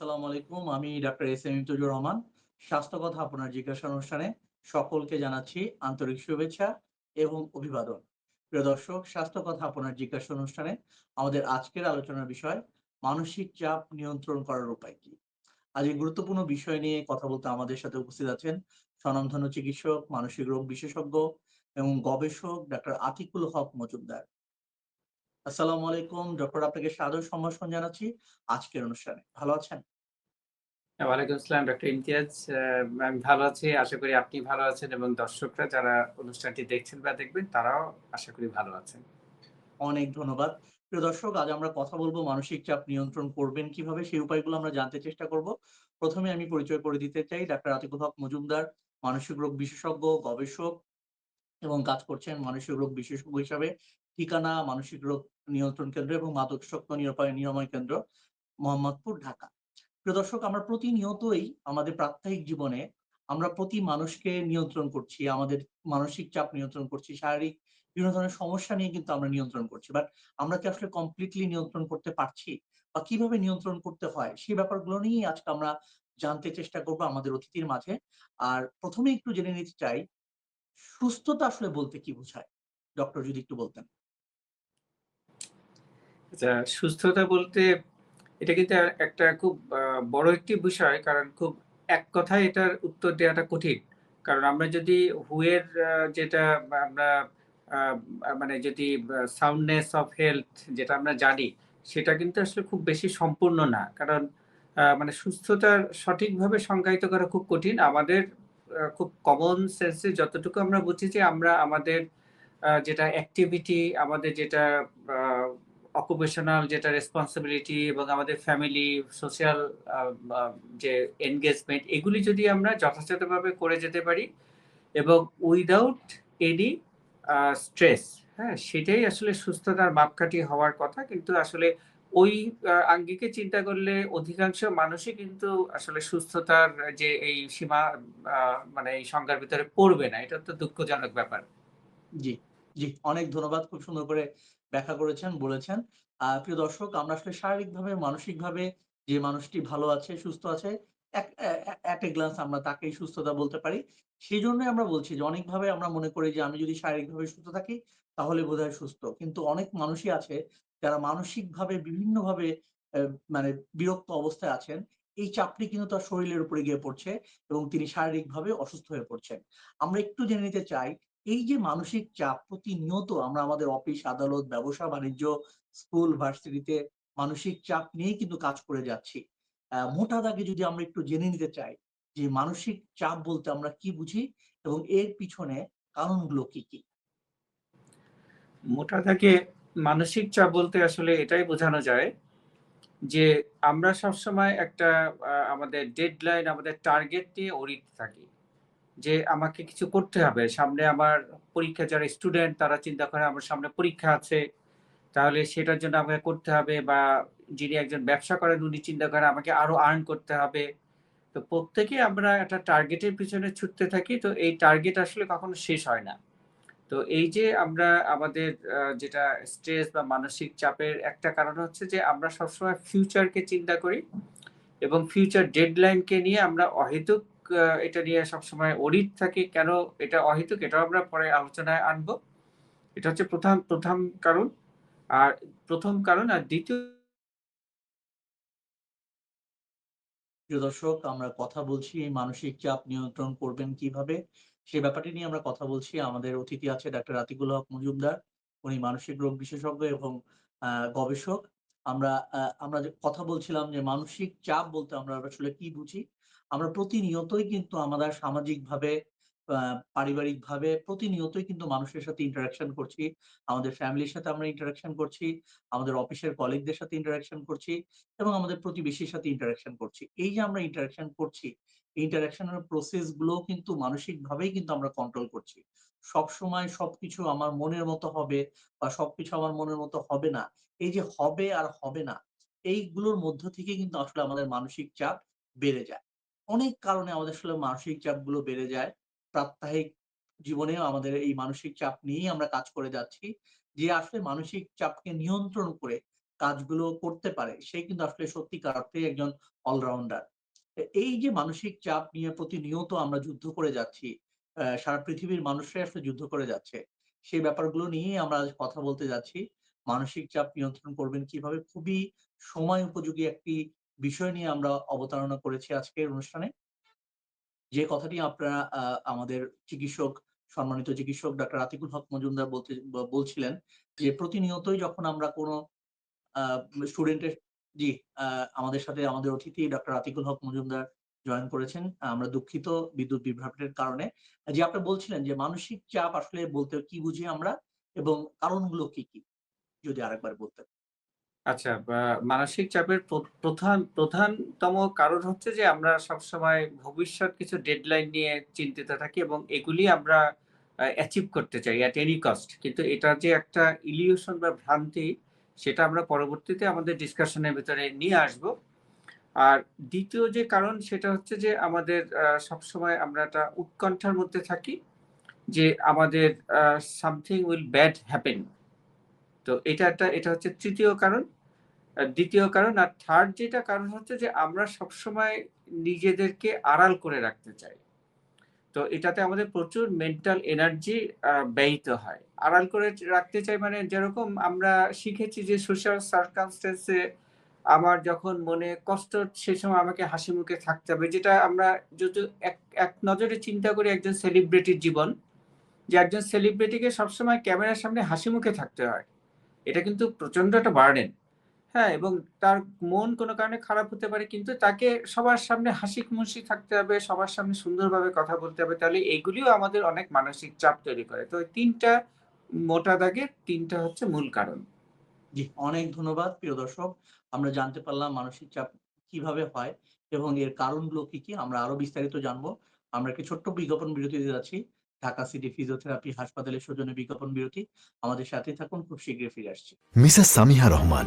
আসসালামু আলাইকুম। আমি doctor S M Imtujur Rahman. স্বাস্থ্য কথা আপনার জিজ্ঞাসা অনুষ্ঠানে সকলকে জানাচ্ছি আন্তরিক শুভেচ্ছা এবং অভিবাদন। প্রিয় দর্শক, স্বাস্থ্য কথা আপনার জিজ্ঞাসা অনুষ্ঠানে আমাদের আজকের আলোচনার বিষয় মানসিক চাপ নিয়ন্ত্রণ করার উপায় কি? আজ এই গুরুত্বপূর্ণ বিষয় নিয়ে কথা বলতে আমাদের সাথে উপস্থিত আছেন স্বনামধন্য চিকিৎসক, মানসিক রোগ বিশেষজ্ঞ এবং গবেষক ডাক্তার আতিকুল হক মজুমদার। আসসালামু আলাইকুম ডক্টর আপনাকে সাদর সম্ভাষণ জানাচ্ছি আজকের অনুষ্ঠানে। ভালো আছেন? হ্যাঁ, ওয়ালাইকুম আসসালাম ডক্টর ইমতিয়াজ। আমি ভালো আছি। আশা করি আপনি ভালো আছেন এবং দর্শকরা যারা অনুষ্ঠানটি দেখছেন বা দেখবেন তারাও আশা করি ভালো আছেন। অনেক ধন্যবাদ। প্রিয় দর্শক, আজ আমরা কথা বলব মানসিক চাপ নিয়ন্ত্রণ করবেন কীভাবে সেই উপায়গুলো আমরা জানতে চেষ্টা করব। প্রথমে আমি পরিচয় করে দিতে চাই ডাক্তার আতিকুল হক মজুমদার, মানসিক রোগ বিশেষজ্ঞ, গবেষক এবং কাজ করছেন মানসিক রোগ বিশেষজ্ঞ হিসাবে ঠিকানা মানসিক রোগ নিয়ন্ত্রণ কেন্দ্র এবং মাদকাসক্ত নিরাপয় নিরাময় কেন্দ্র মোহাম্মদপুর, ঢাকা। প্রিয় দর্শক, আমরা প্রতিনিয়তই আমাদের প্রাত্যহিক জীবনে আমরা প্রতি মানুষকে নিয়ন্ত্রণ করছি, আমাদের মানসিক চাপ নিয়ন্ত্রণ করছি, শারীরিক বিভিন্ন ধরনের সমস্যা নিয়ে কিন্তু আমরা নিয়ন্ত্রণ করছি। বাট আমরা কি আসলে কমপ্লিটলি নিয়ন্ত্রণ করতে পারছি? বা কীভাবে নিয়ন্ত্রণ করতে হয়? সেই ব্যাপারগুলো নিয়েই আজকে আমরা জানতে চেষ্টা করব আমাদের অতিথির মাঝে। আর ১ম এ একটু জেনে নিতে চাই, সুস্থতা আসলে বলতে কি বোঝায়? ডক্টর যদি একটু বলতেন। আচ্ছা, সুস্থতা বলতে এটা কিন্তু একটা খুব বড় একটি বিষয়। কারণ খুব এক কথায় এটার উত্তর দেওয়াটা কঠিন। কারণ আমরা যদি হু এর আ যেটা আমরা মানে যদি সাউন্ডনেস অফ হেলথ যেটা আমরা জানি, সেটা কিন্তু আসলে খুব বেশি সম্পূর্ণ না। কারণ মানে সুস্থতার সঠিকভাবে সংজ্ঞায়িত করা খুব কঠিন। আমাদের খুব কমন সেন্সে যতটুকু আমরা বুঝি যে আমরা আমাদের যেটা অ্যাক্টিভিটি, আমাদের যেটা অকুপেশনাল যেটা রেসপন্সিবিলিটি এবং আমাদের ফ্যামিলি, সোশ্যাল যে এনগেজমেন্ট এগুলি যদি আমরা যথাযথভাবে করে যেতে পারি এবং উইদাউট এনি স্ট্রেস, হ্যাঁ? সেটাই আসলে সুস্থতার মাপকাঠি হওয়ার কথা। কিন্তু আসলে ওই আঙ্গিকে চিন্তা করলে অধিকাংশ মানুষই কিন্তু আসলে সুস্থতার যে এই সীমা মানে এই সংজ্ঞার ভিতরে পড়বে না। এটা তো দুঃখজনক ব্যাপার। জি, জি। অনেক ধন্যবাদ। খুব সুন্দর করে ব্যাখ্যা করেছেন, বলেছেন। প্রিয় দর্শক, আমরা আসলে শারীরিকভাবে, মানসিকভাবে যে মানুষটি ভালো আছে, সুস্থ আছে, এক এ গ্লান্স আমরা তাকেই সুস্থতা বলতে পারি। সেই জন্যই আমরা বলছি যে অনেকভাবে আমরা মনে করি যে আমি যদি শারীরিকভাবে সুস্থ থাকি, তাহলে বোধহয় সুস্থ। কিন্তু অনেক মানুষই আছে যারা মানসিকভাবে বিভিন্নভাবে মানে বিরক্ত অবস্থায় আছেন। এই চাপটি কিন্তু তার শরীরের উপরে গিয়ে পড়ছে এবং তিনি শারীরিকভাবে অসুস্থ হয়ে পড়ছেন। আমরা একটু জেনে নিতে চাই এই যে মানসিক চাপ প্রতিনিয়ত আমরা আমাদের অফিস, আদালত, ব্যবসা-বাণিজ্য, স্কুল, ভার্সিটিতে মানসিক চাপ নিয়েই কিন্তু কাজ করে যাচ্ছি। মোটা দাগে যদি আমরা একটু জেনে নিতে চাই যে মানসিক চাপ বলতে আমরা কি বুঝি এবং এর পিছনে কারণগুলো কি, কি? মোটা দাগে মানসিক চাপ বলতে আসলে এটাই বোঝানো যায় যে আমরা সবসময় একটা আমাদের ডেডলাইন, আমাদের টার্গেট নিয়ে অড়িত থাকি। যে আমাকে কিছু করতে হবে। সামনে আমার পরীক্ষা যারা স্টুডেন্ট তারা চিন্তা করে আমার সামনে পরীক্ষা আছে। তাহলে সেটার জন্য আমাকে করতে হবে বা যিনি একজন ব্যবসা করেন উনি চিন্তা করেন আমাকে আরও আর্ন করতে হবে। তো প্রত্যেকেই আমরা একটা টার্গেটের পিছনে ছুটতে থাকি। তো এই টার্গেট আসলে কখনো শেষ হয় না। তো এই যে আমরা আমাদের যেটা স্ট্রেস বা মানসিক চাপের একটা কারণ হচ্ছে যে আমরা সবসময় ফিউচারকে চিন্তা করি এবং ফিউচার ডেডলাইন কে নিয়ে আমরা অহেতুক এটা নিয়ে সবসময় অড়িত থাকি। কেন এটা অহেতুক এটাও আমরা পরে আলোচনায় আনব। এটা হচ্ছে প্রথম প্রথম কারণ। আর প্রথম কারণ আর দ্বিতীয় প্রিয় দর্শক, আমরা কথা বলছি এই মানসিক চাপ নিয়ন্ত্রণ করবেন কীভাবে? সে ব্যাপারটি নিয়ে আমরা কথা বলছি। আমাদের অতিথি আছে ডাক্তার আতিকুল হক মজুমদার। উনি মানসিক রোগ বিশেষজ্ঞ এবং গবেষক। আমরা আমরা কথা বলছিলাম যে মানসিক চাপ বলতে আমরা আসলে কি বুঝি? আমরা প্রতিনিয়তই কিন্তু আমাদের সামাজিকভাবে পারিবারিকভাবে প্রতিনিয়তই কিন্তু মানুষের সাথে ইন্টারেকশন করছি। আমাদের ফ্যামিলির সাথে আমরা ইন্টারাকশন করছি, আমাদের অফিসের কলিগদের সাথে ইন্টারাকশন করছি এবং আমাদের প্রতিবেশীর সাথে ইন্টারেকশন করছি। এই যে আমরা ইন্টারাকশন করছি, এই ইন্টারেকশন এর প্রসেস গুলোও কিন্তু মানসিকভাবেই কিন্তু আমরা কন্ট্রোল করছি। সবসময় সবকিছু আমার মনের মতো হবে বা সবকিছু আমার মনের মতো হবে না। এই যে হবে আর হবে না, এইগুলোর মধ্য থেকে কিন্তু আসলে আমাদের মানসিক চাপ বেড়ে যায়। অনেক কারণে আমাদের আসলে মানসিক চাপগুলো বেড়ে যায়। প্রাত্যহিক জীবনেও আমাদের এই মানসিক চাপ নিয়েই আমরা কাজ করে যাচ্ছি। যে আসলে মানসিক চাপকে নিয়ন্ত্রণ করে কাজগুলো করতে পারে সে কিন্তু আসলে সত্যিকার অর্থেই একজন অলরাউন্ডার। এই যে মানসিক চাপ নিয়ে প্রতিনিয়ত আমরা যুদ্ধ করে যাচ্ছি, সারা পৃথিবীর মানুষরাই আসলে যুদ্ধ করে যাচ্ছে। সেই ব্যাপারগুলো নিয়েই আমরা আজ কথা বলতে যাচ্ছি। মানসিক চাপ নিয়ন্ত্রণ করবেন কীভাবে? খুবই সময় উপযোগী একটি বিষয় নিয়ে আমরা অবতারণা করেছি আজকের অনুষ্ঠানে। যে কথাটি আপনারা আমাদের চিকিৎসক, সম্মানিত চিকিৎসক ডাক্তার আতিকুল হক মজুমদার বলতে বলছিলেন যে প্রতিনিয়তই যখন আমরা কোন স্টুডেন্টের জি, আমাদের সাথে আমাদের অতিথি ডাক্তার আতিকুল হক মজুমদার জয়েন করেছেন। আমরা দুঃখিত বিদ্যুৎ বিভ্রাটের কারণে। জি, আপনি বলছিলেন যে মানসিক চাপ আসলে বলতে কি বুঝি আমরা এবং কারণগুলো কি, কি? যদি আরেকবার বলতেন। আচ্ছা, মানসিক চাপের প্রধান প্রধানতম কারণ হচ্ছে যে আমরা সবসময় ভবিষ্যৎ কিছু ডেডলাইন নিয়ে চিন্তিত থাকি এবং এগুলি আমরা অ্যাচিভ করতে চাই অ্যাট any cost কিন্তু এটা যে একটা ইলিউশন বা ভ্রান্তি সেটা আমরা পরবর্তীতে আমাদের ডিসকাশনের ভিতরে নিয়ে আসব। আর দ্বিতীয় যে কারণ সেটা হচ্ছে যে আমাদের সবসময় আমরা একটা উৎকণ্ঠার মধ্যে থাকি যে আমাদের সামথিং উইল ব্যাড হ্যাপেন তো এটা একটা এটা হচ্ছে তৃতীয় কারণ। ২য় কারণ আর থার্ড যেটা কারণ হচ্ছে যে আমরা সবসময় নিজেদেরকে আড়াল করে রাখতে চাই। তো এটাতে আমাদের প্রচুর মেন্টাল এনার্জি ব্যয়িত হয়। আড়াল করে রাখতে চাই মানে যেরকম আমরা শিখেছি যে সোশ্যাল সার্কামস্ট্যান্স এ আমার যখন মনে কষ্ট সে সময় আমাকে হাসিমুখে থাকতে হবে। যেটা আমরা যদি এক এক নজরে চিন্তা করি একজন সেলিব্রিটির জীবন, যে একজন সেলিব্রিটিকে সবসময় ক্যামেরার সামনে হাসিমুখে থাকতে হয়। এটা কিন্তু প্রচণ্ড একটা বার্ডেন। হ্যাঁ? এবং তার মন কোন কারণে খারাপ হতে পারে কিন্তু তাকে সবার সামনে হাসিখুশি থাকতে হবে, সবার সামনে সুন্দরভাবে কথা বলতে হবে। তাহলে এগুলিও আমাদের অনেক মানসিক চাপ তৈরি করে। তো ৩ টা মোটা দাগের ৩ টা হচ্ছে মূল কারণ। জি, অনেক ধন্যবাদ প্রিয় দর্শক। আমরা জানতে পারলাম মানসিক চাপ কীভাবে হয় এবং এর কারণগুলো কি, কি? আমরা আরও বিস্তারিত জানব। আমরা একটি ছোট্ট বিজ্ঞাপন বিরতিতে যাচ্ছি। ঢাকা সিটি ফিজিওথেরাপি হাসপাতালের সৌজন্যে বিজ্ঞাপন বিরতি। আমাদের সাথে থাকুন, খুব শীঘ্রই ফিরে আসছি। মিসেস সামিহা রহমান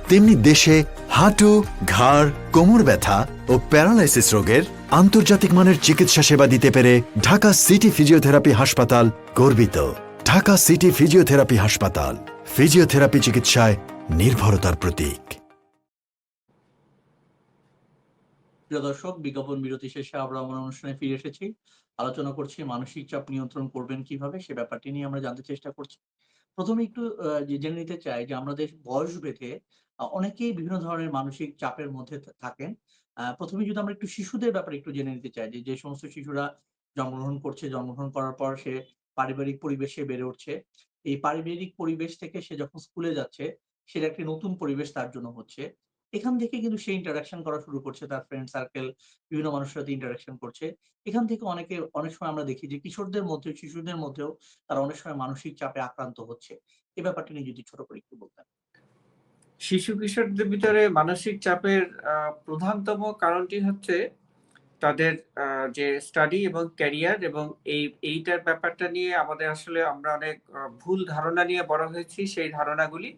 তেমনি দেশে হাঁটু ঘাড় কোমর ব্যথা ও প্যারালাইসিস রোগের আন্তর্জাতিক মানের চিকিৎসা সেবা দিতে পেরে ঢাকা সিটি ফিজিওথেরাপি হাসপাতাল গর্বিত ঢাকা সিটি ফিজিওথেরাপি হাসপাতাল ফিজিওথেরাপি চিকিৎসায় নির্ভরতার প্রতীক প্রিয় দর্শক, বিজ্ঞাপন বিরতি শেষে আমরা আমার অনুষ্ঠানে ফিরে এসেছি। আলোচনা করছি মানসিক চাপ নিয়ন্ত্রণ করবেন কীভাবে? সে ব্যাপারটি নিয়ে আমরা জানতে চেষ্টা করছি। প্রথমে একটু জেনে নিতে চাই যে আমাদের বয়স ভেদে অনেকেই বিভিন্ন ধরনের মানসিক চাপের মধ্যে থাকেন। ১ম যদি আমরা একটু শিশুদের ব্যাপারে একটু জেনে নিতে চাই যে, যে সমস্ত শিশুরা জন্মগ্রহণ করছে, জন্মগ্রহণ করার পর সে পারিবারিক পরিবেশে বেড়ে উঠছে। এই পারিবারিক পরিবেশ থেকে সে যখন স্কুলে যাচ্ছে, সেটা একটি নতুন পরিবেশ তার জন্য হচ্ছে। এখান থেকে কিন্তু সে ইন্টারাকশন করা শুরু করছে। তার ফ্রেন্ড সার্কেল বিভিন্ন মানুষের সাথে ইন্টারাকশন করছে। এখান থেকে অনেকে অনেক সময় আমরা দেখি যে কিশোরদের মধ্যে, শিশুদের মধ্যেও তারা অনেক সময় মানসিক চাপে আক্রান্ত হচ্ছে। এ ব্যাপারটি নিয়ে যদি ছোট করে একটু বলতেন। শিশু কিশোরদের ভিতরে মানসিক চাপের প্রধানতম কারণটি হচ্ছে তাদের যে স্টাডি এবং ক্যারিয়ার এবং এই এইটার ব্যাপারটা নিয়ে আমাদের আসলে আমরা অনেক ভুল ধারণা নিয়ে বড় হয়েছি সেই ধারণাগুলি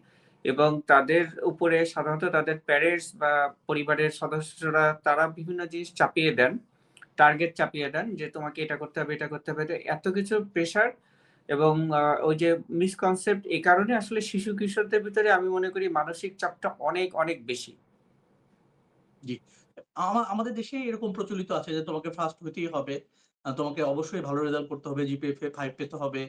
এবং তাদের উপরে সাধারণত তাদের প্যারেন্টস বা পরিবারের সদস্যরা তারা বিভিন্ন জিনিস চাপিয়ে দেন। টার্গেট চাপিয়ে দেন যে তোমাকে এটা করতে হবে, এটা করতে হবে। এত কিছু প্রেশার এবং ওই যে মিসকনসেপ্ট এই কারণে আসলে শিশু কিশোরদের ভিতরে আমি মনে করি মানসিক চাপটা অনেক, অনেক বেশি। জি। আমাদের দেশে এরকম প্রচলিত আছে যে তোমাকে ফার্স্ট হইতেই হবে। তোমাকে অবশ্যই ভালো রেজাল্ট করতে হবে, জিপিএ 5 পেতে হবে।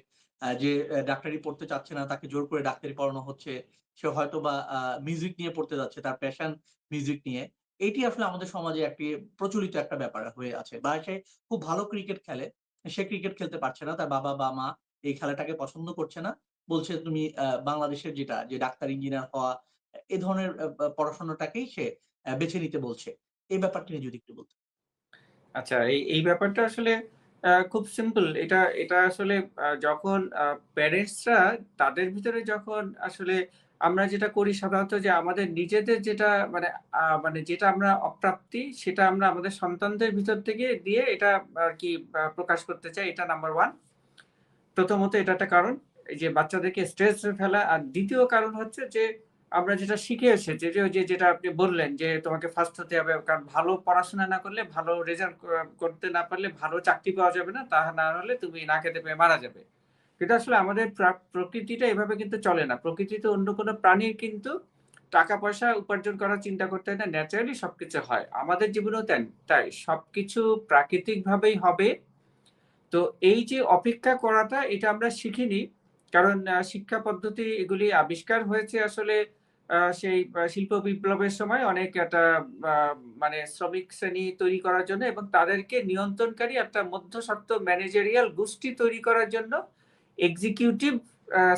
যে ডাক্তারি পড়তে চাচ্ছে না তাকে জোর করে ডাক্তারি পড়ানো হচ্ছে। সে হয়তোবা আ মিউজিক নিয়ে পড়তে যাচ্ছে, তার প্যাশন মিউজিক নিয়ে। এটি আসলে আমাদের সমাজে একটি প্রচলিত একটা ব্যাপার হয়ে আছে। বা সে খুব ভালো ক্রিকেট খেলে। সে ক্রিকেট খেলতে পারছে না। তার বাবা বা মা এই খেলাটাকে পছন্দ করছে না। বলছে তুমি বাংলাদেশের যেটা যে ডাক্তার, ইঞ্জিনিয়ার হওয়া এ ধরনের পড়াশোনাটাকেই সে বেছে নিতে বলছে। এই ব্যাপারটি নিয়ে যদি একটু বলতেন। আচ্ছা এই, এই ব্যাপারটা আসলে খুব সিম্পল। এটা, এটা আসলে যখন প্যারেন্টসরা তাদের ভিতরে যখন আসলে আমরা যেটা করি সাধারণত যে আমাদের নিজেদের যেটা মানে মানে যেটা আমরা অপ্রাপ্তি সেটা আমরা আমাদের সন্তানদের ভিতর থেকে দিয়ে এটা আর কি প্রকাশ করতে চাই। এটা নাম্বার 1 প্রথমত এটা একটা কারণ। যে বাচ্চাদেরকে স্ট্রেস ফেলা। আর দ্বিতীয় কারণ হচ্ছে যে আমরা যেটা শিখে এসেছি যে, যে যেটা আপনি বললেন যে তোমাকে ফার্স্ট হতে হবে। কারণ ভালো পড়াশোনা না করলে ভালো রেজাল্ট করতে না পারলে ভালো চাকরি পাওয়া যাবে না। তা না হলে তুমি না খেতে পেয়ে মারা যাবে। কিন্তু আসলে আমাদের প্রা প্রকৃতিটা এভাবে কিন্তু চলে না। প্রকৃতিতে অন্য কোনো প্রাণীর কিন্তু টাকা-পয়সা উপার্জন করার চিন্তা করতে হয় না। ন্যাচারালি সবকিছু হয়। আমাদের জীবনেও তেন তাই। সবকিছু প্রাকৃতিকভাবেই হবে। তো এই যে অপেক্ষা করাটা, এটা আমরা শিখিনি। কারণ শিক্ষা পদ্ধতি এগুলি আবিষ্কার হয়েছে আসলে সেই শিল্প বিপ্লবের সময় অনেক একটা মানে শ্রমিক শ্রেণি তৈরি করার জন্য এবং তাদেরকে নিয়ন্ত্রণকারী একটা মধ্যস্বত্ব ম্যানেজারিয়াল গোষ্ঠী তৈরি করার জন্য এক্সিকিউটিভ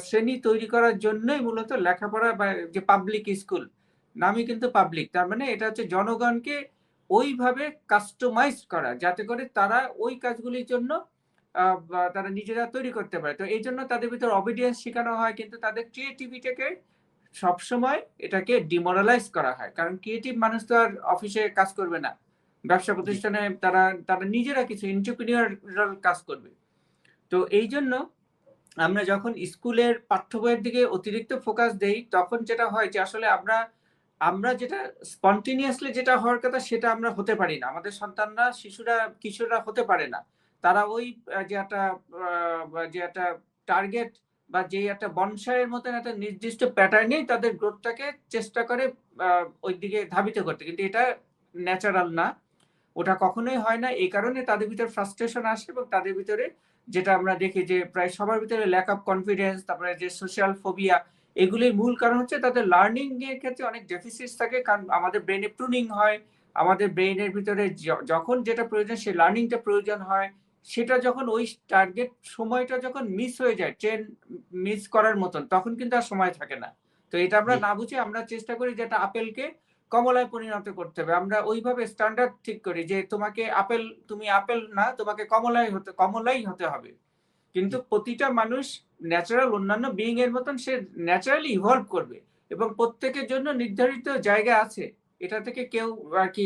শ্রেণি তৈরি করার জন্যই মূলত লেখাপড়া বা যে পাবলিক স্কুল নামই কিন্তু পাবলিক। তার মানে এটা হচ্ছে জনগণকে ওইভাবে কাস্টমাইজ করা, যাতে করে তারা ওই কাজগুলির জন্য তারা নিজেরা তৈরি করতে পারে। তো এই জন্য তাদের ভিতরে অবিডিয়েন্স শেখানো হয় কিন্তু তাদের ক্রিয়েটিভিটাকে সবসময় এটাকে ডিমোরালাইজ করা হয়। কারণ ক্রিয়েটিভ মানুষ তো আর অফিসে কাজ করবে না। ব্যবসা প্রতিষ্ঠানে তারা, তারা নিজেরা কিছু entrepreneurial কাজ করবে। তো এই জন্য আমরা যখন স্কুলের পাঠ্য বইয়ের দিকে অতিরিক্ত ফোকাস দেই তখন যেটা হয় যে আসলে আমরা, আমরা যেটা স্পন্টেনিয়াসলি যেটা হওয়ার কথা সেটা আমরা হতে পারি না। আমাদের সন্তানরা, শিশুরা, কিশোররা হতে পারে না। তারা ওই যে একটা যে একটা টার্গেট বা যে একটা বনসাইয়ের মতন একটা নির্দিষ্ট প্যাটার্নেই তাদের গ্রোথটাকে চেষ্টা করে ওই দিকে ধাবিত করতে। কিন্তু এটা ন্যাচারাল না। ওটা কখনোই হয় না। এই কারণে তাদের ভিতরে ফ্রাস্ট্রেশন আসে এবং তাদের ভিতরে যেটা আমরা দেখি যে প্রায় সবার ভিতরে ল্যাক অফ কনফিডেন্স তারপরে যে সোশ্যাল ফোবিয়া এগুলির মূল কারণ হচ্ছে তাদের লার্নিং এর ক্ষেত্রে অনেক ডেফিসিটস থাকে। কারণ আমাদের ব্রেনে প্রুনিং হয়। আমাদের ব্রেইনের ভিতরে যখন যেটা প্রয়োজন সেই লার্নিংটা প্রয়োজন হয়। সেটা যখন ওই টার্গেট সময়টা যখন মিস হয়ে যায় ট্রেন মিস করার মতন তখন কিন্তু আর সময় থাকে না। তো এটা আমরা না বুঝে আমরা চেষ্টা করি যে একটা আপেলকে কমলায় পরিণত করতে হবে। আমরা ওইভাবে স্ট্যান্ডার্ড ঠিক করি যে তোমাকে আপেল তুমি আপেল না তোমাকে কমলাই হতে কমলাই হতে হবে। কিন্তু প্রতিটা মানুষ ন্যাচারাল অন্যান্য বিইং এর মতন সে ন্যাচারালি ইভলভ করবে এবং প্রত্যেকের জন্য নির্ধারিত জায়গা আছে। এটা থেকে কেউ আরকি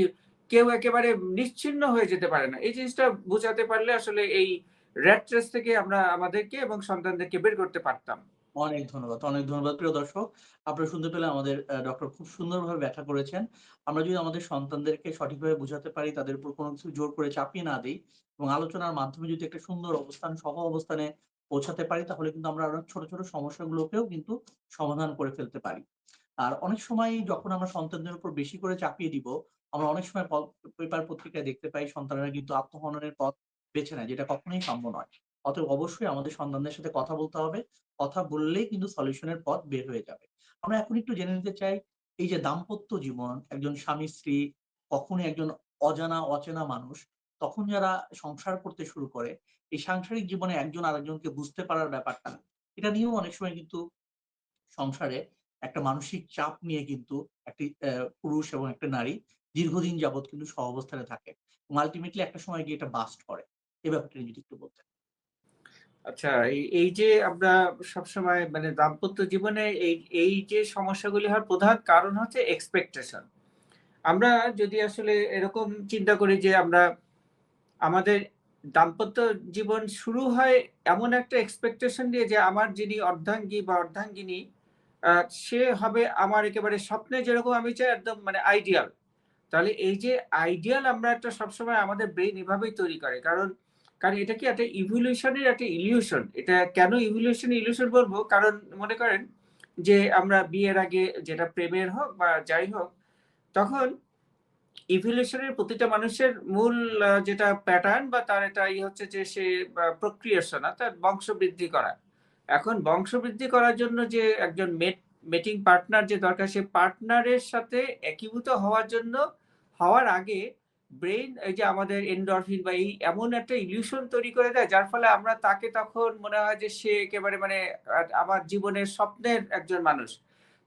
কেউ একেবারে নিশ্চিন্ন হয়ে যেতে পারে না। এই জিনিসটা বোঝাতে পারলে আসলে এই রেস থেকে আমরা আমাদেরকে এবং সন্তানদেরকে বের করতে পারতাম। অনেক ধন্যবাদ, অনেক ধন্যবাদ প্রিয় দর্শক। আপনারা শুনতে পেলে আমাদের ডক্টর খুব সুন্দরভাবে ব্যাখ্যা করেছেন। আমরা যদি আমাদের সন্তানদেরকে সঠিকভাবে বুঝাতে পারি, তাদের উপর কোন কিছু জোর করে চাপিয়ে না দিই এবং আলোচনার মাধ্যমে যদি একটা সুন্দর অবস্থান সহ অবস্থানে পৌঁছাতে পারি তাহলে কিন্তু আমরা আরও ছোট, ছোট সমস্যাগুলোকেও কিন্তু সমাধান করে ফেলতে পারি। আর অনেক সময় যখন আমরা সন্তানদের উপর বেশি করে চাপিয়ে দিব, আমরা অনেক সময় পেপার পত্রিকায় দেখতে পাই সন্তানেরা কিন্তু আত্মহননের পথ বেছে নেয় যেটা কখনোই কাম্য নয়। অতএব অবশ্যই আমাদের সন্তানদের সাথে কথা বলতে হবে। কথা বললেই কিন্তু সলিউশন এর পথ বের হয়ে যাবে। আমরা এখন একটু জেনে নিতে চাই এই যে দাম্পত্য জীবন, একজন স্বামী-স্ত্রী কখনই একজন অজানা অচেনা মানুষ তখন যারা সংসার করতে শুরু করে, এই সাংসারিক জীবনে একজন আরেকজনকে বুঝতে পারার ব্যাপারটা, এটা নিয়েও অনেক সময় কিন্তু সংসারে একটা মানসিক চাপ নিয়ে কিন্তু একটি পুরুষ এবং একটা নারী দীর্ঘদিন যাবৎ কিন্তু সহাবস্থানে থাকে। এবং আল্টিমেটলি একটা সময় গিয়ে এটা বাস্ট করে। এ ব্যাপারটা যদি একটু বলতেন। আচ্ছা এই, যে আমরা সবসময় মানে দাম্পত্য জীবনে এই, এই যে সমস্যাগুলি হওয়ার প্রধান কারণ হচ্ছে এক্সপেকটেশন। আমরা যদি আসলে এরকম চিন্তা করি যে আমরা আমাদের দাম্পত্য জীবন শুরু হয় এমন একটা এক্সপেকটেশন দিয়ে যে আমার যিনি অর্ধাঙ্গী বা অর্ধাঙ্গিনী সে হবে আমার একেবারে স্বপ্নে যেরকম আমি চাই একদম মানে আইডিয়াল। তাহলে এই যে আইডিয়াল আমরা একটা সবসময় আমাদের ব্রেন এভাবেই তৈরি করে। কারণ, কারণ এটা কি একটা ইভলিউশনের একটা ইলিউশন। এটা কেন ইভলিউশন ইলিউশন বলব কারণ মনে করেন যে আমরা বিয়ের আগে যেটা প্রেমের হোক বা যাই হোক, তখন ইভলিউশনের প্রতিটা মানুষের মূল যেটা প্যাটার্ন বা তার এটা ই হচ্ছে যে সে আ প্রক্রিয়েশন অর্থাৎ বংশবৃদ্ধি করা। এখন বংশবৃদ্ধি করার জন্য যে একজন মেট মেটিং পার্টনার যে দরকার সে পার্টনারের সাথে একীভূত হওয়ার জন্য হওয়ার আগে ব্রেন এই যে আমাদের এন্ডরফিন বা এই এমন একটা ইলিউশন তৈরি করে দেয়, যার ফলে আমরা তাকে তখন মনে হয় যে সে একেবারে মানে আমার জীবনের স্বপ্নের একজন মানুষ।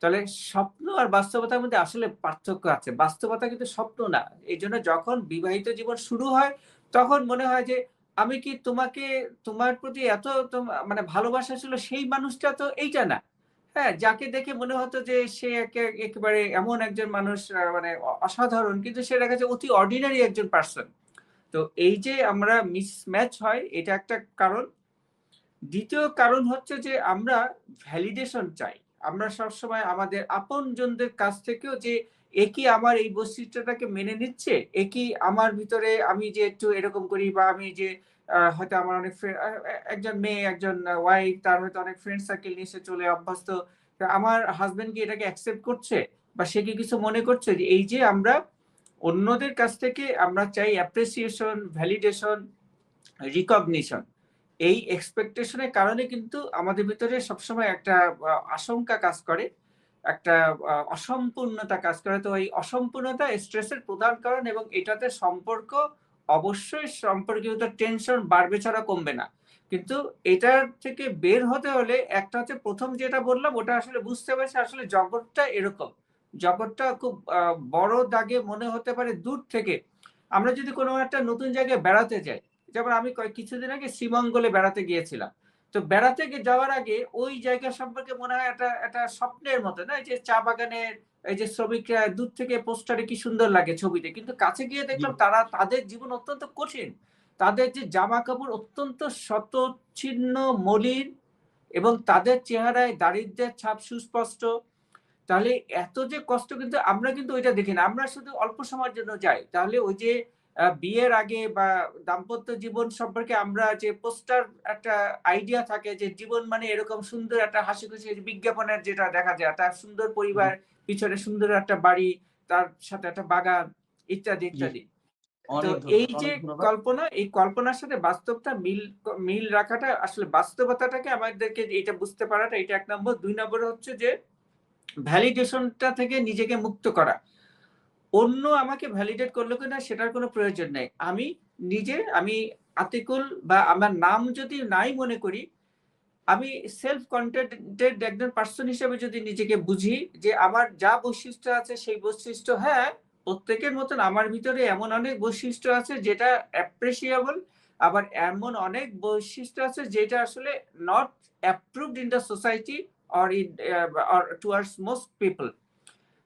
তাহলে স্বপ্ন আর বাস্তবতার মধ্যে আসলে পার্থক্য আছে। বাস্তবতা কিন্তু স্বপ্ন না। এই জন্য যখন বিবাহিত জীবন শুরু হয়, তখন মনে হয় যে আমি কি তোমাকে, তোমার প্রতি এত মানে ভালোবাসা ছিল সেই মানুষটা তো এইটা না। হ্যাঁ যাকে দেখে মনে হতো যে সে একে- একেবারে এমন একজন মানুষ মানে অসাধারণ, কিন্তু সে দেখা যাচ্ছে অতি অর্ডিনারি একজন পার্সন তো এই যে আমরা মিসম্যাচ হয়, এটা একটা কারণ। দ্বিতীয় কারণ হচ্ছে যে আমরা ভ্যালিডেশন চাই। আমরা সবসময় আমাদের আপনজনদের কাছ থেকেও যে এ কি আমার এই বৈশিষ্ট্যটাকে মেনে নিচ্ছে? এ কি আমার ভিতরে আমি যে একটু এরকম করি বা আমি যে হয়তো আমার অনেক একজন মেয়ে, একজন ওয়াইফ তার হয়তো অনেক ফ্রেন্ড সার্কেল নিয়ে চলে অভ্যস্ত। আমার হাজবেন্ড কি এটাকে অ্যাকসেপ্ট করছে? বা সে কি কিছু মনে করছে যে এই যে আমরা অন্যদের কাছ থেকে আমরা চাই অ্যাপ্রিসিয়েশন ভ্যালিডেশন রিকগনিশন এই এক্সপেকটেশনের কারণে কিন্তু আমাদের ভিতরে সবসময় একটা আশঙ্কা কাজ করে, একটা অসম্পূর্ণতা কাজ করে। তো এই অসম্পূর্ণতা স্ট্রেসের প্রধান কারণ এবং এটাতে সম্পর্ক অবশ্যই সম্পর্কিত টেনশন বাড়বে ছাড়া কমবে না। কিন্তু এটার থেকে বের হতে হলে একটা হচ্ছে প্রথম যেটা বললাম, ওটা আসলে বুঝতে পারছি আসলে জগৎটা এরকম। জগৎটা খুব বড় দাগে মনে হতে পারে দূর থেকে। আমরা যদি কোনো একটা নতুন জায়গায় বেড়াতে যাই, যেমন আমি কিছুদিন আগে শ্রীমঙ্গলে বেড়াতে গিয়েছিলাম। তো বেড়াতে যাওয়ার আগে ওই জায়গা সম্পর্কে মনে হয় একটা একটা স্বপ্নের মতো, না? যে চা বাগানের এই যে শ্রমিকরা দূর থেকে পোস্টারে কি সুন্দর লাগে ছবিতে। কিন্তু কাছে গিয়ে দেখলাম তারা তাদের জীবন অত্যন্ত কঠিন। তাদের যে জামা কাপড় অত্যন্ত শতচ্ছিন্ন মলিন এবং তাদের চেহারায় দারিদ্রের ছাপ সুস্পষ্ট। তাহলে এত যে কষ্ট কিন্তু আমরা কিন্তু ওইটা দেখি না। আমরা শুধু অল্প সময়ের জন্য যাই। তাহলে ওই যে বিয়ের আগে বা দাম্পত্য জীবন সম্পর্কে আমরা যে পোস্টার একটা আইডিয়া থাকে যে জীবন মানে এরকম সুন্দর একটা হাসি খুশি বিজ্ঞাপনের যেটা দেখা যায় তার সুন্দর পরিবার পিছনে সুন্দর একটা বাড়ি তার সাথে একটা বাগান ইত্যাদি ইত্যাদি। তো এই যে কল্পনা এই কল্পনার সাথে বাস্তবটা মিল মিল রাখাটা আসলে বাস্তবতাটাকে আমাদেরকে এটা বুঝতে পারাটা এটা এক নম্বর। দুই নম্বর হচ্ছে যে ভ্যালিডেশনটা থেকে নিজেকে মুক্ত করা। অন্য আমাকে ভ্যালিডেট করল কিনা সেটার কোনো প্রয়োজন নেই। আমি নিজে, আমি আতিকুল বা আমার নাম যদি নাই মনে করি, আমি সেলফ কন্টেন্টেড একজন পার্সন হিসেবে যদি নিজেকে বুঝি যে আমার যা বৈশিষ্ট্য আছে সেই বৈশিষ্ট্য হ্যাঁ প্রত্যেকের মতন আমার ভিতরে এমন অনেক বৈশিষ্ট্য আছে যেটা অ্যাপ্রিসিয়েবল আবার এমন অনেক বৈশিষ্ট্য আছে যেটা আসলে not approved in the society or in or towards most people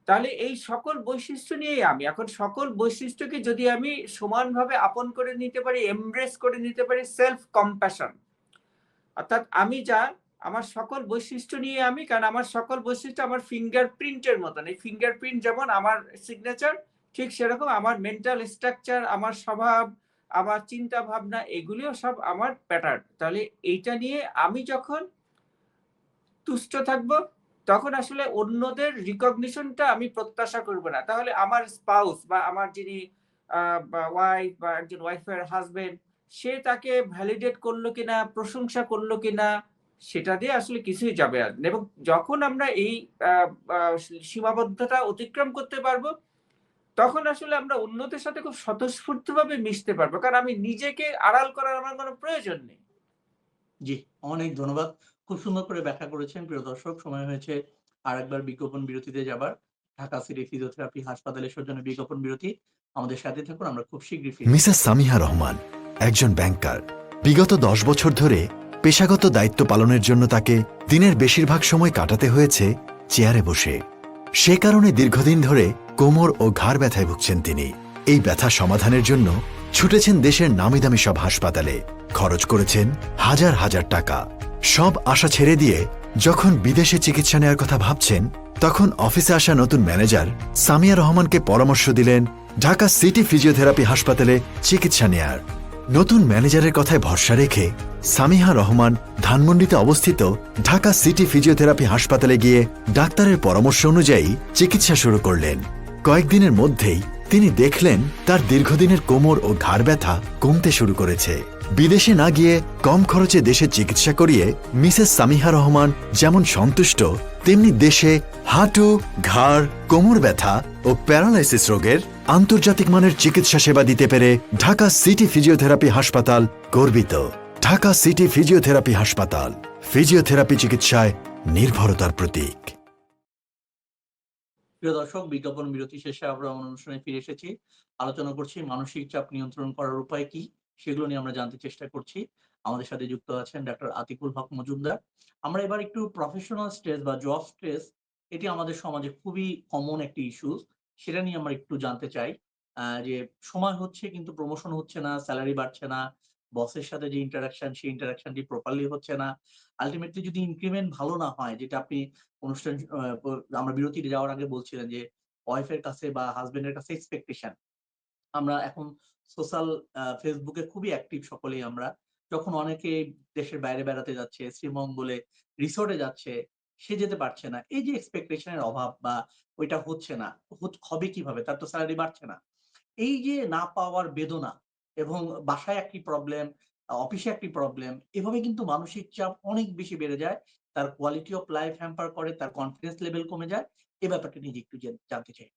তাহলে এই সকল বৈশিষ্ট্য নিয়েই আমি, এখন সকল বৈশিষ্ট্যকে যদি আমি সমানভাবে আপন করে নিতে পারি এমব্রেস করে নিতে পারি সেলফ কম্প্যাশন অর্থাৎ আমি যা, আমার সকল বৈশিষ্ট্য নিয়ে আমি, কারণ আমার সকল বৈশিষ্ট্য আমার ফিঙ্গারপ্রিন্টের মতন। এই ফিঙ্গারপ্রিন্ট যেমন আমার সিগনেচার ঠিক সেরকম আমার মেন্টাল স্ট্রাকচার আমার স্বভাব, আমার চিন্তা ভাবনা এগুলিও সব আমার প্যাটার্ন তাহলে এইটা নিয়ে আমি যখন তুষ্ট থাকব তখন আসলে অন্যদের রিকগনিশনটা আমি প্রত্যাশা করব না। তাহলে আমার স্পাউস বা আমার যিনি ওয়াইফ বা একজন ওয়াইফের হাজবেন্ড সে তাকে ভ্যালিডেট করল কিনা, প্রশংসা করল কিনা, সেটা দিয়ে আসলে কিছুই যাবে আর। এবং যখন আমরা এই সীমাবদ্ধতা অতিক্রম করতে পারব, তখন আসলে আমরা অন্যদের সাথে খুব স্বতঃস্ফূর্ত ভাবে মিশতে পারব। কারণ আমি নিজেকে আড়াল করার আমার কোনো প্রয়োজন নেই। জি, অনেক ধন্যবাদ। খুব সুন্দর করে ব্যাখ্যা করেছেন। প্রিয় দর্শক, সময় হয়েছে আরেকবার বিজ্ঞাপন বিরতিতে যাবার। ঢাকা সিটি ফিজিওথেরাপি হাসপাতালের সৌজন্য বিজ্ঞাপন বিরতি। আমাদের সাথে থাকুন, আমরা খুব শীঘ্রই ফিরে মিসেস সামিহা রহমান, একজন ব্যাংকার। বিগত দশ বছর ধরে পেশাগত দায়িত্ব পালনের জন্য তাকে দিনের বেশিরভাগ সময় কাটাতে হয়েছে চেয়ারে বসে। সে কারণে দীর্ঘদিন ধরে কোমর ও ঘাড় ব্যথায় ভুগছেন তিনি। এই ব্যথা সমাধানের জন্য ছুটেছেন দেশের নামি দামি সব হাসপাতালে। খরচ করেছেন হাজার হাজার টাকা। সব আশা ছেড়ে দিয়ে যখন বিদেশে চিকিৎসা নেওয়ার কথা ভাবছেন, তখন অফিসে আসা নতুন ম্যানেজার সামিয়া রহমানকে পরামর্শ দিলেন ঢাকা সিটি ফিজিওথেরাপি হাসপাতালে চিকিৎসা নেয়ার। নতুন ম্যানেজারের কথায় ভরসা রেখে সামিহা রহমান ধানমন্ডিতে অবস্থিত ঢাকা সিটি ফিজিওথেরাপি হাসপাতালে গিয়ে ডাক্তারের পরামর্শ অনুযায়ী চিকিৎসা শুরু করলেন। কয়েকদিনের মধ্যেই তিনি দেখলেন তার দীর্ঘদিনের কোমর ও ঘাড় ব্যথা কমতে শুরু করেছে। বিদেশে না গিয়ে কম খরচে দেশে চিকিৎসা করিয়ে মিসেস সামিহা রহমান যেমন সন্তুষ্ট, তেমনি দেশে হাঁটু, ঘাড়, কোমর ব্যথা ও প্যারালাইসিস রোগের আন্তর্জাতিক মানের চিকিৎসা সেবা দিতে পেরে ঢাকা সিটি ফিজিওথেরাপি হাসপাতাল গর্বিত। ঢাকা সিটি ফিজিওথেরাপি হাসপাতাল, ফিজিওথেরাপি চিকিৎসায় নির্ভরতার প্রতীক। প্রিয় দর্শক, বিজ্ঞাপন বিরতি শেষে আমরা অনুষ্ঠানে ফিরে এসেছি। আলোচনা করছি মানসিক চাপ নিয়ন্ত্রণ করার উপায় কি? সেগুলো নিয়ে আমরা জানতে চেষ্টা করছি। আমাদের সাথে যুক্ত আছেন ডাক্তার আতিকুল হক মজুমদার। আমরা এবার একটু প্রফেশনাল স্ট্রেস বা জব স্ট্রেস এটি আমাদের সমাজে খুবই কমন একটি ইস্যু সেটা নিয়ে আমরা একটু জানতে চাই। যে সময় হচ্ছে কিন্তু প্রমোশন হচ্ছে না স্যালারি বাড়ছে না বসের সাথে যে ইন্টারাকশন সেই ইন্টারাকশনটি প্রপারলি হচ্ছে না। আলটিমেটলি যদি ইনক্রিমেন্ট ভালো না হয়, যেটা আপনি অনুষ্ঠান আমরা বিরতিতে যাওয়ার আগে বলছিলেন যে ওয়াইফের কাছে বা হাজবেন্ডের কাছে এক্সপেকটেশন আমরা এখন সোশ্যাল ফেসবুকে খুবই অ্যাক্টিভ সকলেই আমরা। যখন অনেকে দেশের বাইরে বেড়াতে যাচ্ছে, শ্রীমঙ্গলে রিসোর্টে যাচ্ছে, সে যেতে পারছে না। এই যে এক্সপেকটেশনের অভাব বা ওইটা হচ্ছে না হবে কীভাবে? তার তো স্যালারি বাড়ছে না। এই যে না পাওয়ার বেদনা এবং বাসায় একটি প্রবলেম অফিসে একটি প্রবলেম এভাবে কিন্তু মানসিক চাপ অনেক বেশি বেড়ে যায়। তার কোয়ালিটি অফ লাইফ হ্যাম্পার করে, তার কনফিডেন্স লেভেল কমে যায়। এ ব্যাপারটা নিয়ে একটু জানতে চাই।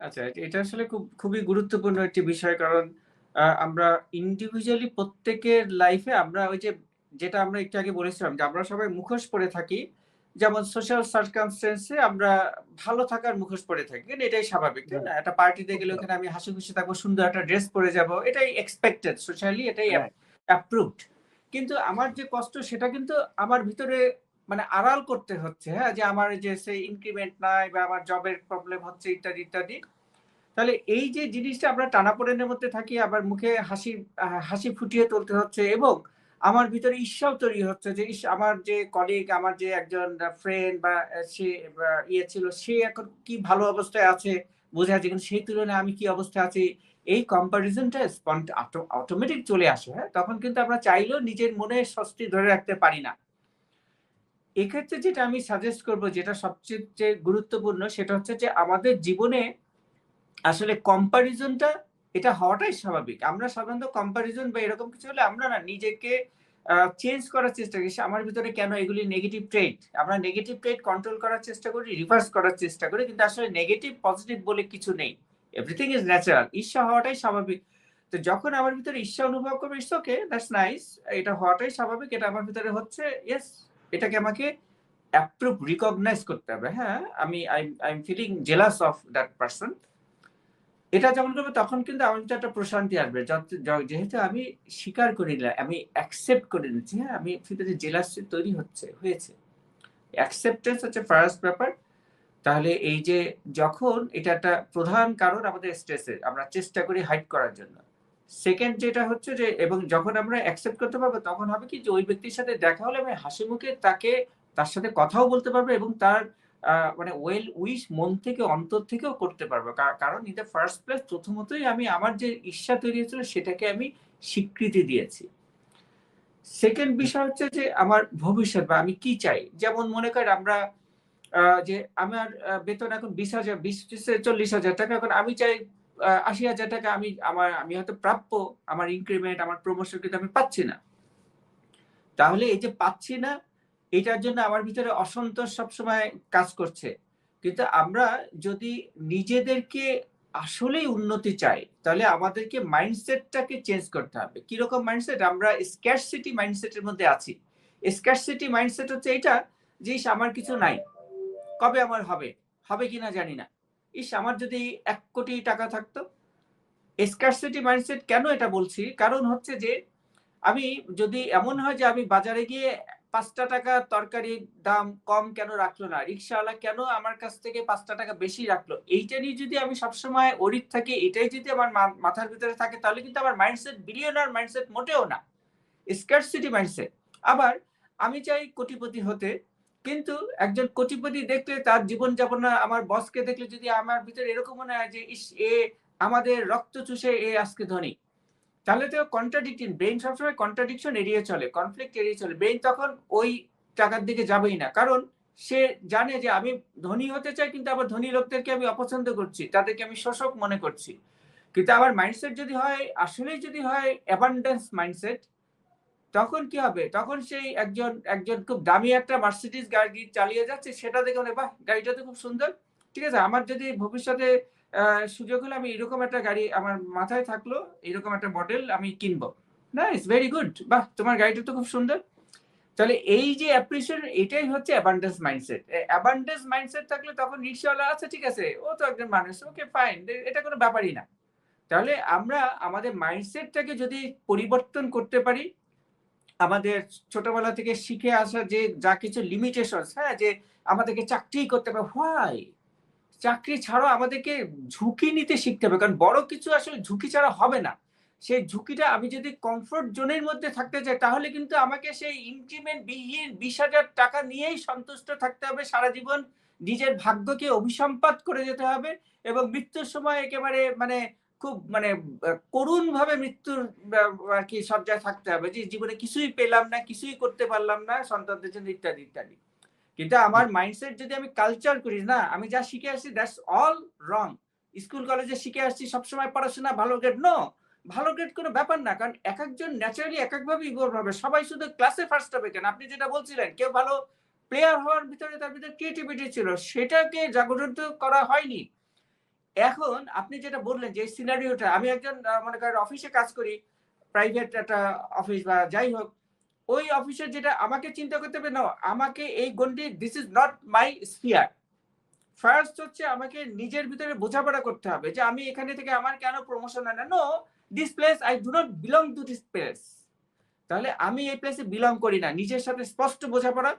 আচ্ছা এটা আসলে খুব খুবই গুরুত্বপূর্ণ একটি বিষয় কারণ আমরা ইন্ডিভিজুয়ালি প্রত্যেকের লাইফে আমরা ওই যে যেটা আমরা একটু আগে বলেছিলাম যে আমরা সবাই মুখোশ পরে থাকি। যেমন সোশ্যাল সার্কামস্টেন্সে আমরা ভালো থাকার মুখোশ পরে থাকি। কিন্তু এটাই স্বাভাবিক তাই না? একটা পার্টিতে গেলে ওখানে আমি হাসি খুশি থাকব সুন্দর একটা ড্রেস পরে যাব এটাই এক্সপেক্টেড সোশ্যালি এটাই অ্যাপ্রুভড কিন্তু আমার যে কষ্ট সেটা কিন্তু আমার ভিতরে মানে আড়াল করতে হচ্ছে হ্যাঁ? যে আমার যে সেই ইনক্রিমেন্ট নাই বা আমার জবের প্রবলেম হচ্ছে ইত্যাদি ইত্যাদি। তাহলে এই যে জিনিসটা আমরা টানাপোড়েনের মধ্যে থাকি, আবার মুখে হাসি হাসি ফুটিয়ে তুলতে হচ্ছে এবং আমার ভিতরে ঈর্ষাও তৈরি হচ্ছে যে আমার যে কলিগ আমার যে একজন ফ্রেন্ড বা সে ইয়ে ছিল, সে এখন কি ভালো অবস্থায় আছে, বোঝা যায় কিন্তু সেই তুলনায় আমি কি অবস্থায় আছি? এই কম্পারিজনটা অটোমেটিক চলে আসে হ্যাঁ? তখন কিন্তু আমরা চাইলেও নিজের মনে স্বস্তি ধরে রাখতে পারি না। এক্ষেত্রে যেটা আমি সাজেস্ট করব, যেটা সবচেয়ে গুরুত্বপূর্ণ, সেটা হচ্ছে যে আমাদের জীবনে আসলে কম্পারিজনটা এটা হওয়াটাই স্বাভাবিক। আমরা সাধারণত কম্পারিজন বা এরকম কিছু হলে আমরা না নিজেকে চেঞ্জ করার চেষ্টা করি। আমার ভিতরে কেন এগুলি নেগেটিভ ট্রেড আমরা নেগেটিভ ট্রেড কন্ট্রোল করার চেষ্টা করি রিভার্স করার চেষ্টা করি, কিন্তু আসলে নেগেটিভ পজিটিভ বলে কিছু নেই। এভরিথিং ইজ ন্যাচারাল ঈর্ষা হওয়াটাই স্বাভাবিক। তো যখন আমার ভিতরে ঈর্ষা অনুভব করবে ইটস ওকে দ্যাটস নাইস এটা হওয়াটাই স্বাভাবিক, এটা আমার ভিতরে হচ্ছে ইয়েস এটাকে আমাকে অ্যাপ্রুভ রিকগনাইজ করতে হবে। হ্যাঁ আমি I I am feeling jealous of that person এটা যখন করবে, তখন কিন্তু আমার ভিতরে একটা প্রশান্তি আসবে। যেহেতু আমি স্বীকার করে নিলাম, আমি অ্যাকসেপ্ট করে নিচ্ছি হ্যাঁ আমি ভিতরে জেলাসি তৈরি হচ্ছে, হয়েছে। অ্যাকসেপ্টেন্স হচ্ছে ফার্স্ট ব্যাপার। তাহলে এই যে যখন, এটা একটা প্রধান কারণ আমাদের স্ট্রেসের আমরা চেষ্টা করি হাইড করার জন্য। সেকেন্ড যেটা হচ্ছে যে, এবং যখন আমরা অ্যাকসেপ্ট করতে পারব, তখন হবে কি যে, ওই ব্যক্তির সাথে দেখা হলে আমি হাসি মুখে তাকে, তার সাথে কথাও বলতে পারব এবং তার মানে ওয়েল উইশ মন থেকে, অন্তর থেকেও করতে পারব। কারণ ইন দ্য ফার্স্ট প্লেস প্রথমতই আমি আমার যে ঈর্ষা তৈরি হয়েছিল, সেটাকে আমি স্বীকৃতি দিয়েছি। সেকেন্ড বিষয় হচ্ছে যে, আমার ভবিষ্যৎ বা আমি কি চাই? যেমন মনে করেন আমরা যে আমার বেতন এখন বিশ হাজার, বিশ, চল্লিশ হাজার টাকা, এখন আমি চাই আশি হাজার টাকা আমি আমার, আমি হয়তো প্রাপ্য আমার ইনক্রিমেন্ট আমার প্রমোশন কিন্তু আমি পাচ্ছি না। তাহলে এই যে পাচ্ছি না, এটার জন্য আমার ভিতরে অসন্তোষ সবসময় কাজ করছে। কিন্তু আমরা যদি নিজেদেরকে আসলেই উন্নতি চাই, তাহলে আমাদেরকে মাইন্ডসেটটাকে চেঞ্জ করতে হবে। কীরকম মাইন্ডসেট আমরা স্ক্যারসিটি মাইন্ডসেটের মধ্যে আছি। স্ক্যারসিটি মাইন্ডসেট হচ্ছে এটা যে আমার কিছু নাই। কবে আমার হবে? হবে কিনা জানি না। ইস, আমার যদি এক কোটি টাকা থাকতো। স্কারসিটি মাইন্ডসেট কেন এটা বলছি? কারণ হচ্ছে যে, আমি যদি এমন হয় যে, আমি বাজারে গিয়ে পাঁচটা টাকা তরকারির দাম কম কেন রাখল না? রিক্সাওয়ালা কেন আমার কাছ থেকে পাঁচটা টাকা বেশি রাখল? এইটা নিয়ে যদি আমি সবসময় অরিত থাকি, এটাই যদি আমার মাথার ভিতরে থাকে, তাহলে কিন্তু আমার মাইন্ডসেট বিলিয়নার মাইন্ডসেট মোটেও না। স্কারসিটি মাইন্ডসেট আবার আমি চাই কোটিপতি হতে কিন্তু একজন কোটিপতি দেখলে তার জীবন যাপন আমার বসকে দেখলে যদি আমার ভিতরে এরকম মনে হয় যে, ইস, এ আমাদের রক্ত চুষে, এ আজকে ধনী। তাহলে তো কন্ট্রাডিকশন ব্রেন সবসময় কন্ট্রাডিকশন এড়িয়ে চলে কনফ্লিক্ট এড়িয়ে চলে। ব্রেন তখন ওই টাকার দিকে যাবেই না। কারণ সে জানে যে, আমি ধনী হতে চাই, কিন্তু আবার ধনী লোকদেরকে আমি অপছন্দ করছি, তাদেরকে আমি শোষক মনে করছি। কিন্তু আমার মাইন্ডসেট যদি হয়, আসলেই যদি হয় অ্যাবান্ডেন্স মাইন্ডসেট তখন কি হবে? তখন সেই একজন একজন খুব দামি একটা মার্সিডিজ গাড়ি চালিয়ে যাচ্ছে, সেটা দেখে মনে বাহ, গাড়িটা তো খুব সুন্দর। ঠিক আছে, আমার যদি ভবিষ্যতে সুযোগ হলে আমি এরকম একটা গাড়ি আমার মাথায় থাকল, এরকম একটা মডেল আমি কিনবো। না ইটস ভেরি গুড বাহ, তোমার গাড়িটা তো খুব সুন্দর। তাহলে এই যে অ্যাপ্রিসিয়েশন এটাই হচ্ছে অ্যাবান্ডেন্স মাইন্ডসেট অ্যাবান্ডেন্স মাইন্ডসেট থাকলে তখন রিক্সাওয়ালা আছে, ঠিক আছে, ও তো একজন মানুষ, ওকে ফাইন এটা কোনো ব্যাপারই না। তাহলে আমরা আমাদের মাইন্ডসেটটাকে যদি পরিবর্তন করতে পারি আমাদের ছোটবেলা থেকে শিখে আসা যে যা কিছু লিমিটেশন হ্যাঁ যে আমাদেরকে চাকরি করতে হবে। হোয়াই চাকরি ছাড়াও আমাদেরকে ঝুঁকি নিতে শিখতে হবে, কারণ বড় কিছু আসলে ঝুঁকি ছাড়া হবে না। সেই ঝুঁকিটা আমি যদি কমফোর্ট জোনের মধ্যে থাকতে চাই, তাহলে কিন্তু আমাকে সেই ইনক্রিমেন্ট বিহীন বিশ হাজার টাকা নিয়েই সন্তুষ্ট থাকতে হবে সারা জীবন। নিজের ভাগ্যকে অভিসম্পাত করে যেতে হবে এবং মৃত্যুর সময় একেবারে মানে খুব মানে করুণ ভাবে মৃত্যুর আর কি সজ্জায় থাকতে হবে যে জীবনে কিছুই পেলাম না, কিছুই করতে পারলাম না, সন্তানদের জন্য ইত্যাদি ইত্যাদি। কিন্তু আমার মাইন্ডসেট যদি আমি কালচার করি, না, আমি যা শিখে আসছি দ্যাটস অল রং স্কুল কলেজে শিখে আসছি, সবসময় পড়াশোনা ভালো গ্রেড নো ভালো গ্রেড কোনো ব্যাপার না, কারণ এক একজন ন্যাচারালি এক একভাবে ইভলভ হবে। সবাই শুধু ক্লাসে ফার্স্ট হবে কেন? আপনি যেটা বলছিলেন, কেউ ভালো প্লেয়ার হওয়ার ভিতরে তার ভিতরে ক্রিয়েটিভিটি ছিল, সেটাকে জাগরিত করা হয়নি। এখন আপনি যেটা বললেন যে সিনারিওটা আমি একজন মনে করেন অফিসে কাজ করি প্রাইভেট একটা অফিস বা যাই হোক, ওই অফিসে যেটা আমাকে চিন্তা করতে হবে না আমাকে এই গন্ডি this is not my sphere first হচ্ছে আমাকে নিজের ভিতরে বোঝাপড়া করতে হবে যে আমি এখানে থেকে আমার কেন প্রমোশন হয় না। No this place I do not belong to this place তাহলে আমি এই প্লেসে বিলং করি না, নিজের সাথে স্পষ্ট বোঝাপড়া।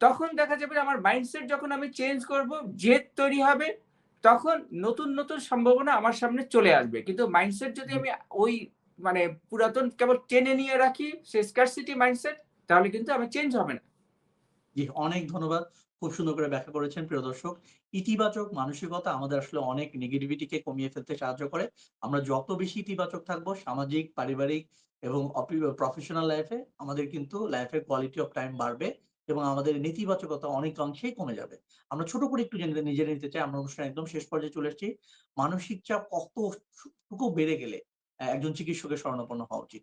তখন দেখা যাবে আমার মাইন্ডসেট যখন আমি চেঞ্জ করব, জেদ তৈরি হবে তখন নতুন নতুন সম্ভাবনা আমার সামনে চলে আসবে। কিন্তু মাইন্ডসেট যদি আমি ওই মানে পুরাতন কেবল টেনে নিয়ে রাখি সে স্কারসিটি মাইন্ডসেট তাহলে কিন্তু আমি চেঞ্জ হবে না। জি অনেক ধন্যবাদ। খুব সুন্দর করে ব্যাখ্যা করেছেন প্রিয় দর্শক। ইতিবাচক মানসিকতা আমাদের আসলে অনেক নেগেটিভিটিকে কমিয়ে ফেলতে সাহায্য করে। আমরা যত বেশি ইতিবাচক থাকব সামাজিক পারিবারিক এবং প্রফেশনাল লাইফে আমাদের কিন্তু লাইফের কোয়ালিটি অফ টাইম বাড়বে। এবং আমাদের নেতিবাচকতা অনেক অংশেই কমে যাবে। আমরা ছোট করে একটু জেনে নিজের নিতে চাই আমরা অনুষ্ঠান একদম শেষ পর্যায়ে চলে এসেছি মানসিক চাপ কতটুকু বেড়ে গেলে একজন চিকিৎসকের শরণাপন্ন হওয়া উচিত?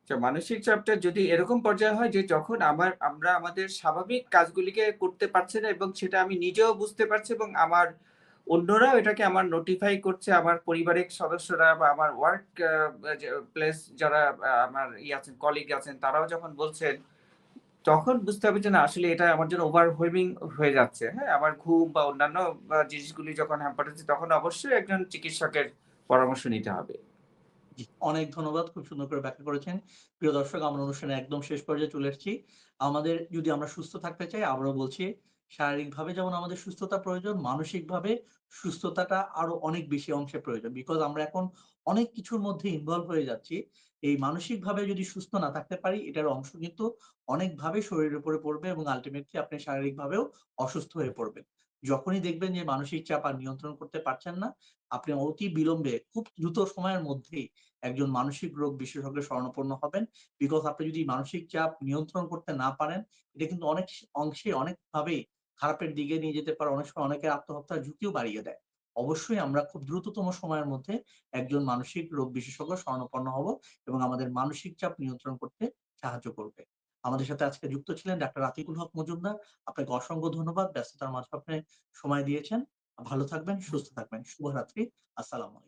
আচ্ছা, মানসিক চাপটা যদি এরকম পর্যায়ে হয় যে যখন আমার আমরা আমাদের স্বাভাবিক কাজগুলিকে করতে পারছি না এবং সেটা আমি নিজেও বুঝতে পারছি এবং আমার অন্যরাও এটাকে আমার নোটিফাই করছে আমার পরিবারের সদস্যরা বা আমার ওয়ার্ক প্লেস যারা আমার ই আছেন কলিগ আছেন তারাও যখন বলছেন তখন বুঝতে হবে যে না, আসলে এটা আমার জন্য ওভারওয়েমিং হয়ে যাচ্ছে। হ্যাঁ আমার ঘুম বা অন্যান্য জিনিসগুলি যখন হ্যাম্পার হচ্ছে, তখন অবশ্যই একজন চিকিৎসকের পরামর্শ নিতে হবে। অনেক ধন্যবাদ, খুব সুন্দর করে ব্যাখ্যা করেছেন। প্রিয় দর্শক, আমরা অনুষ্ঠানে একদম শেষ পর্যায়ে চলে এসেছি। আমাদের যদি আমরা সুস্থ থাকতে চাই, আবারও বলছি, শারীরিকভাবে যেমন আমাদের সুস্থতা প্রয়োজন, মানসিকভাবে সুস্থতাটা আরও অনেক বেশি অংশে প্রয়োজন। বিকজ আমরা এখন অনেক কিছুর মধ্যে ইনভলভ হয়ে যাচ্ছি। এই মানসিকভাবে যদি সুস্থ না থাকতে পারি, এটার অংশ কিন্তু অনেকভাবে শরীরের উপরে পড়বে এবং আলটিমেটলি আপনি শারীরিকভাবেও অসুস্থ হয়ে পড়বেন। যখনই দেখবেন যে মানসিক চাপ আর নিয়ন্ত্রণ করতে পারছেন না, আপনি অতি বিলম্বে, খুব দ্রুত সময়ের মধ্যেই একজন মানসিক রোগ বিশেষজ্ঞের শরণাপন্ন হবেন। বিকজ আপনি যদি মানসিক চাপ নিয়ন্ত্রণ করতে না পারেন, এটা কিন্তু অনেক অংশে অনেকভাবেই খারাপের দিকে নিয়ে যেতে পারে, অনেক সময় অনেকের আত্মহত্যার ঝুঁকিও বাড়িয়ে দেয়। অবশ্যই আমরা খুব দ্রুততম সময়ের মধ্যে একজন মানসিক রোগ বিশেষজ্ঞ স্বর্ণপন্ন হব এবং আমাদের মানসিক চাপ নিয়ন্ত্রণ করতে সাহায্য করবে। আমাদের সাথে আজকে যুক্ত ছিলেন ডাক্তার আতিকুল হক মজুমদার। আপনাকে অসংখ্য ধন্যবাদ। ব্যস্ততার মাঝে আপনি সময় দিয়েছেন। ভালো থাকবেন, সুস্থ থাকবেন। শুভরাত্রি। আসসালাম